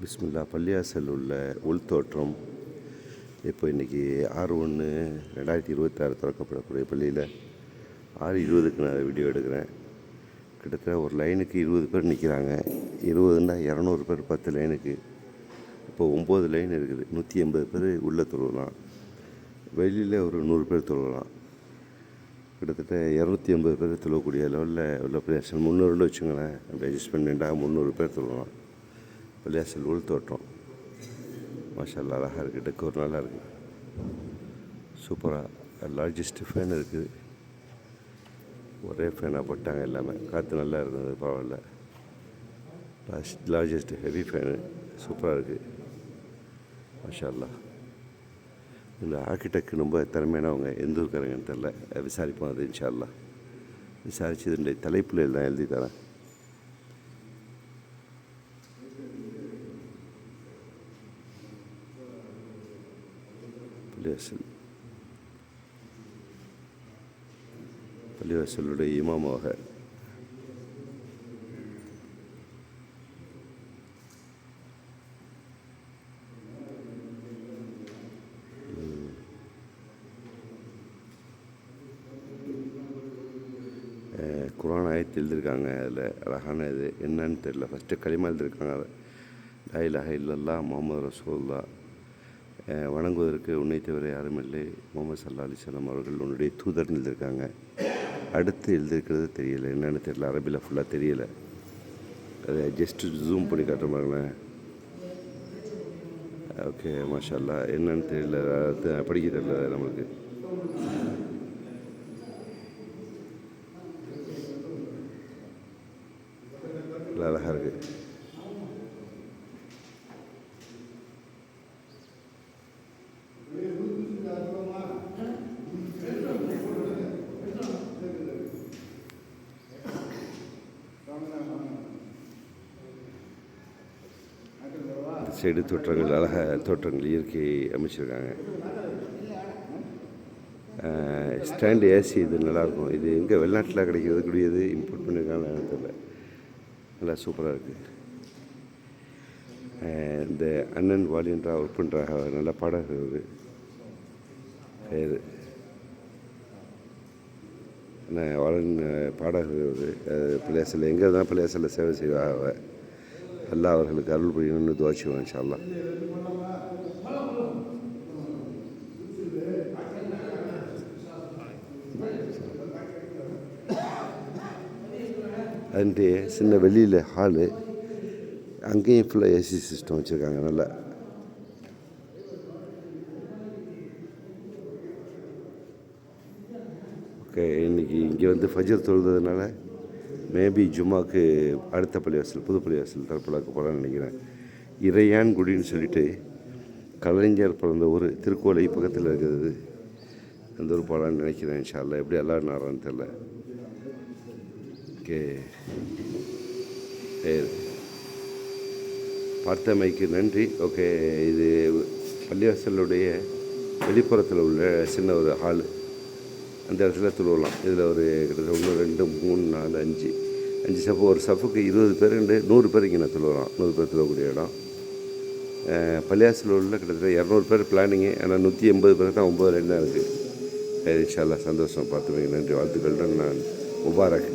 பிஸ்மில்லா பள்ளியாசல் உள்ள உள்தோற்றம் இப்போ இன்றைக்கி ஆறு ஒன்று ரெண்டாயிரத்தி இருபத்தாறு திறக்கப்படக்கூடிய பள்ளியில் ஆறு இருபதுக்கு நான் வீடியோ எடுக்கிறேன். கிட்டத்தட்ட ஒரு லைனுக்கு இருபது பேர் நிற்கிறாங்க இருபதுன்னா இரநூறு பேர் பத்து லைனுக்கு. இப்போ ஒம்பது லைன் இருக்குது. நூற்றி எண்பது பேர் உள்ளே தொழுவலாம் வெளியில் ஒரு நூறு பேர் தொழுவலாம் கிட்டத்தட்ட இரநூத்தி ஐம்பது பேர் தொழக்கூடிய லெவலில் உள்ள பிளேயர்ஸ் முந்நூறுன்னு வச்சுங்களேன் அப்படி அட்ஜஸ்ட் பண்ணிட்டா முந்நூறு பேர் தொழுவலாம் விளையாசல் உள் தோட்டம் அழகாக இருக்குது டெக்கோர் நல்லா இருக்குது. சூப்பராக லார்ஜஸ்ட் ஃபேன் இருக்குது. ஒரே ஃபேனாக போட்டாங்க எல்லாமே. காற்று நல்லா இருந்தது பரவாயில்ல. லாஸ்ட் லார்ஜஸ்ட் ஹெவி ஃபேனு சூப்பராக இருக்குது. மாஷல்லா இந்த ஆர்கிடெக்ட் ரொம்ப திறமையானவங்க எந்த ஊருக்காரங்கன்னு தெரில விசாரிப்போம் அது இன்ஷால்லா விசாரித்து இதனுடைய தலைப்பில் எல்லாம் எழுதி தரேன். பள்ளிவாசல் பள்ளிவாசலுடைய இமாமாக. குரான் ஆயத்து எழுதியிருக்காங்க. அதில் அழகான இது என்னன்னு தெரியல. ஃபஸ்ட்டு களிமா எழுதியிருக்காங்க. அதை லா இலாஹ இல்லல்லா முகமது ரசூல்லா வணங்குவதற்கு உன்னை தவிர யாரும் இல்லை. முகமது சல்லா அலிஸ்லாம் அவர்கள் உன்னுடைய தூதர்னு எழுதியிருக்காங்க அடுத்து எழுதியிருக்கிறது தெரியல. என்னென்னு தெரியல. அரபியில் ஃபுல்லாக தெரியல. அதை ஜஸ்ட்டு ஜூம் பண்ணி காட்டுற பாருங்களேன். ஓகே மாஷல்லா என்னன்னு தெரியல. படிக்க தெரியல நம்மளுக்கு. நல்லா அழகாக இருக்குது சைடு தோற்றங்கள் அழகாக தோற்றங்கள் இயற்கை அமைச்சிருக்காங்க. ஸ்டாண்டு ஏசி இது நல்லாயிருக்கும். இது எங்கே வெளிநாட்டில் கிடைக்கிறது? கூடியது இம்போர்ட் பண்ணியிருக்காங்க தெரியல. நல்லா சூப்பராக இருக்குது இந்த அண்ணன் வாலியன்றா ஒர்க் பண்ணுறாங்க நல்ல பாடகர் அவர் பேர். அண்ணன் வாலன் பாடகர் அவர் பிள்ளையாசல் எங்கே தான் பிள்ளையாசலில் சேவை செய்வாங்க அல்லா அவர்களுக்கு அருள் புரியணும்னு துவாச்சுவோம் இன்ஷா அல்லாஹ் அதுன்ட்டு சின்ன வெளியில் ஹாலு அங்கேயும் ஃபுல்லாக ஏசி சிஸ்டம் வச்சுருக்காங்க நல்லா. ஓகே இன்றைக்கி இங்கே வந்து ஃபஜர் தொழுதுனால மேபி ஜும்மாக்கு அடுத்த பள்ளிவாசல் புது பள்ளிவாசல் தரப்பிலாக்க போகலான்னு நினைக்கிறேன். இறையான் குடின்னு சொல்லிட்டு கலைஞர் பிறந்த ஊர் திருக்கோலை பக்கத்தில் இருக்கிறது. அந்த ஊர் போகலான்னு நினைக்கிறேன் இன்ஷா எப்படி எல்லாம் நாரான்னு தெரில ஓகே. பார்த்தமைக்கு நன்றி. ஓகே இது பள்ளிவாசலுடைய வெளிப்புறத்தில் உள்ள சின்ன ஒரு ஹாலு. அந்த இடத்துல துழுவலாம். இதில் ஒரு கிட்டத்தட்ட ஒன்று ரெண்டு மூணு நாலு அஞ்சு. அஞ்சு சஃபு ஒரு சஃபுக்கு இருபது பேர் ரெண்டு நூறு பேர் இங்கே நான் துழுவலாம் நூறு பேர் சொல்லக்கூடிய இடம். பள்ளியாசில் உள்ள கிட்டத்தட்ட இரநூறு பேர் பிளானிங்கு. ஆனால் நூற்றி எண்பது பேர் தான் ஒம்பது ரெண்டு தான் இருக்குது இன்ஷால்லா சந்தோஷம். பார்த்துருவீங்க நன்றி. வாழ்த்துக்களுடன் நான். முபாரக்.